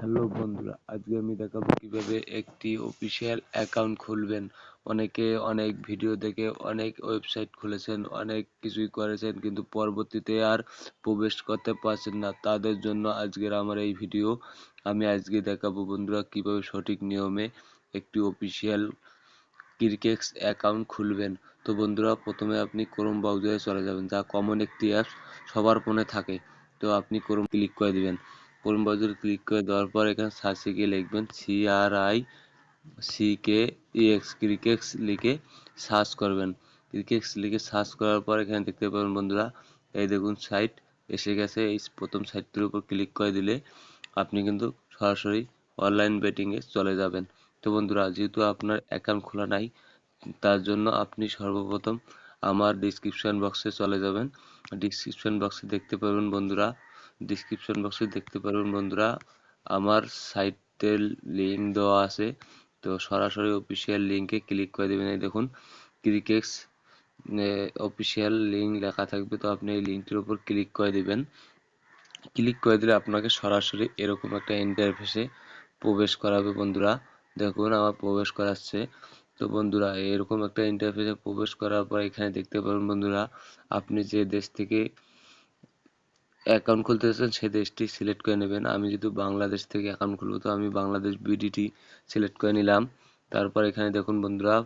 Hello বন্ধুরা, আজকে আমি দেখাবো কীভাবে একটি অফিসিয়াল অ্যাকাউন্ট খুলবেন। অনেকে অনেক ভিডিও দেখে অনেক ওয়েবসাইট খুলেছেন, অনেক কিছুই করেছেন, কিন্তু পরবর্তীতে আর প্রবেশ করতে পারছেন না। তাদের জন্য আজকের আমার এই ভিডিও আমি আজকে দেখাবো বন্ধুরা কীভাবে সঠিক নিয়মে একটি অফিসিয়াল ক্রিকেক্স অ্যাকাউন্ট খুলবেন। তো বন্ধুরা, প্রথমে আপনি ক্রোম ব্রাউজারে চলে যাবেন, যা কমন একটি অ্যাপস সবার ফোনে থাকে। তো আপনি ক্রোম ক্লিক করে দিবেন। ক্রোম ব্রাউজারে ক্লিক করে দেওয়ার পর এখানে সার্চে গিয়ে লিখবেন C R I C K X Crickex লিখে সার্চ করবেন। ক্রিকেক্স লিখে সার্চ করার পর এখানে দেখতে পাবেন বন্ধুরা, এই দেখুন সাইট এসে গেছে। এই প্রথম সাইটটির উপর ক্লিক করে দিলে আপনি কিন্তু সরাসরি অনলাইন বেটিংয়ে চলে যাবেন। তো বন্ধুরা, যেহেতু আপনার অ্যাকাউন্ট খোলা নাই, তার জন্য আপনি সর্বপ্রথম আমার ডিসক্রিপশন বক্সে চলে যাবেন। ডিসক্রিপশন বক্সে দেখতে পাবেন বন্ধুরা ডিসক্রিপশন বক্সে দেখতে পারবেন বন্ধুরা। আমার সাইটের লিঙ্ক দেওয়া আছে। তো সরাসরি অফিসিয়াল লিঙ্কে ক্লিক করে দেবেন। এই দেখুন ক্রিকেক্স অফিসিয়াল লিঙ্ক লেখা থাকবে। তো আপনি এই লিঙ্কটির উপর ক্লিক করে দেবেন। ক্লিক করে দিলে আপনাকে সরাসরি এরকম একটা ইন্টারফেসে প্রবেশ করাবে বন্ধুরা। দেখুন, আমার প্রবেশ করাচ্ছে। তো বন্ধুরা, এরকম একটা ইন্টারফেসে প্রবেশ করার পর এখানে দেখতে পাবেন বন্ধুরা, আপনি যে দেশ থেকে অ্যাকাউন্ট খুলতে চাচ্ছেন, সে দেশটি সিলেক্ট করে নেবেন। আমি যদি বাংলাদেশ থেকে অ্যাকাউন্ট খুলবো, তো আমি বাংলাদেশ বিডিটি সিলেক্ট করে নিলাম। তারপর এখানে দেখুন বন্ধুরা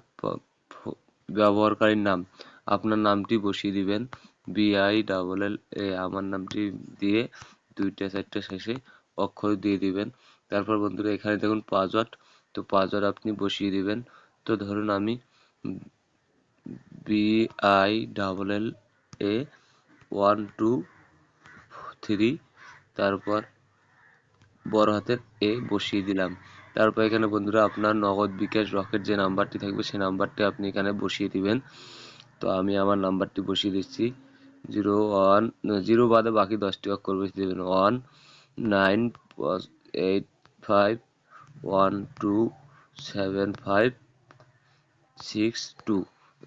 ব্যবহারকারীর নাম। আপনার নামটি বসিয়ে দিবেন। বিআই ডাবল এল এ আমার নামটি দিয়ে দুইটা, চারটা শেষে অক্ষর দিয়ে দিবেন। তারপর বন্ধুরা, এখানে দেখুন পাসওয়ার্ড তো পাসওয়ার্ড আপনি বসিয়ে দিবেন। তো ধরুন আমি B I double L A one two three, তারপর বড় হাতের এ বসিয়ে দিলাম। তারপর এখানে বন্ধুরা আপনার নগদ বিকাশ রকেট যে নাম্বারটি থাকবে সেই নাম্বারটি আপনি এখানে বসিয়ে দিবেন। তো আমি আমার নাম্বারটি বসিয়ে দিচ্ছি। জিরো ওয়ান, জিরো বাদে বাকি দশটি অক্ষর বসিয়ে দেবেন। One, nine eight, five, one, two, seven, five, six, two.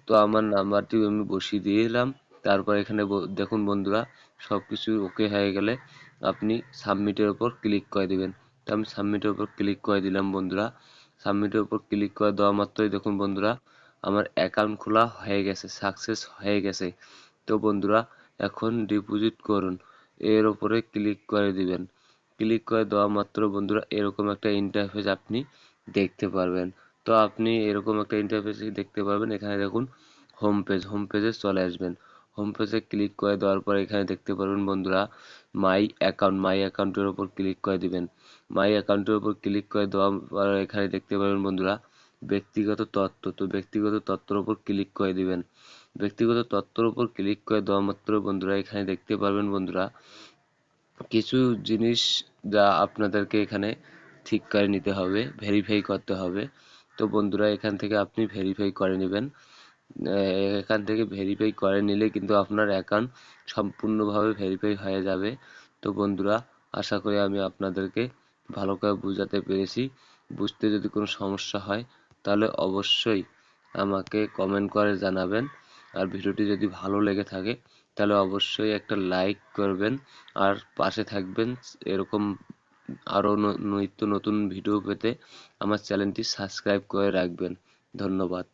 তো আমার নাম্বারটি আমি বসিয়ে দিয়ে দিলাম তারপর এখানে দেখুন বন্ধুরা সব কিছু ওকে হয়ে গেলে আপনি সাবমিটের ওপর ক্লিক করে দিবেন। তো আমি সাবমিটের ওপর ক্লিক করে দিলাম বন্ধুরা। সাবমিটের ওপর ক্লিক করে দেওয়া মাত্রই দেখুন বন্ধুরা, আমার অ্যাকাউন্ট খোলা হয়ে গেছে সাকসেস হয়ে গেছে। তো বন্ধুরা, এখন ডিপোজিট করুন, এর ওপরে ক্লিক করে দিবেন। ক্লিক করে দেওয়া মাত্র বন্ধুরা, এরকম একটা ইন্টারফেস আপনি দেখতে পারবেন। তো আপনি এরকম একটা ইন্টারফেস দেখতে পারবেন, এখানে দেখুন হোম পেজ হোম পেজে চলে আসবেন। হোম পেজে ক্লিক করে দেওয়ার পর এখানে দেখতে পারবেন বন্ধুরা মাই অ্যাকাউন্ট মাই অ্যাকাউন্টের উপর ক্লিক করে দিবেন। মাই অ্যাকাউন্টের উপর ক্লিক করে দেওয়ার পর এখানে দেখতে পারবেন বন্ধুরা, ব্যক্তিগত তথ্য। তো ব্যক্তিগত তথ্যের উপর ক্লিক করে দিবেন। ব্যক্তিগত তথ্যের উপর ক্লিক করে দেওয়া মাত্র বন্ধুরা, এখানে দেখতে পারবেন বন্ধুরা, কিছু জিনিস যা আপনাদেরকে এখানে ঠিক করে নিতে হবে ভেরিফাই করতে হবে। তো বন্ধুরা, এখান থেকে আপনি ভেরিফাই করে নেবেন। এখান থেকে ভেরিফাই করে নিলে কিন্তু আপনার অ্যাকাউন্ট সম্পূর্ণভাবে ভেরিফাই হয়ে যাবে। তো বন্ধুরা, আশা করি আমি আপনাদেরকে ভালো করে বোঝাতে পেরেছি। বুঝতে যদি কোনো সমস্যা হয়, তাহলে অবশ্যই আমাকে কমেন্ট করে জানাবেন। আর ভিডিওটি যদি ভালো লেগে থাকে, তাহলে অবশ্যই একটা লাইক করবেন। আর পাশে থাকবেন এরকম আরও নিত্য নতুন ভিডিও পেতে আমার চ্যানেলটি সাবস্ক্রাইব করে রাখবেন। ধন্যবাদ।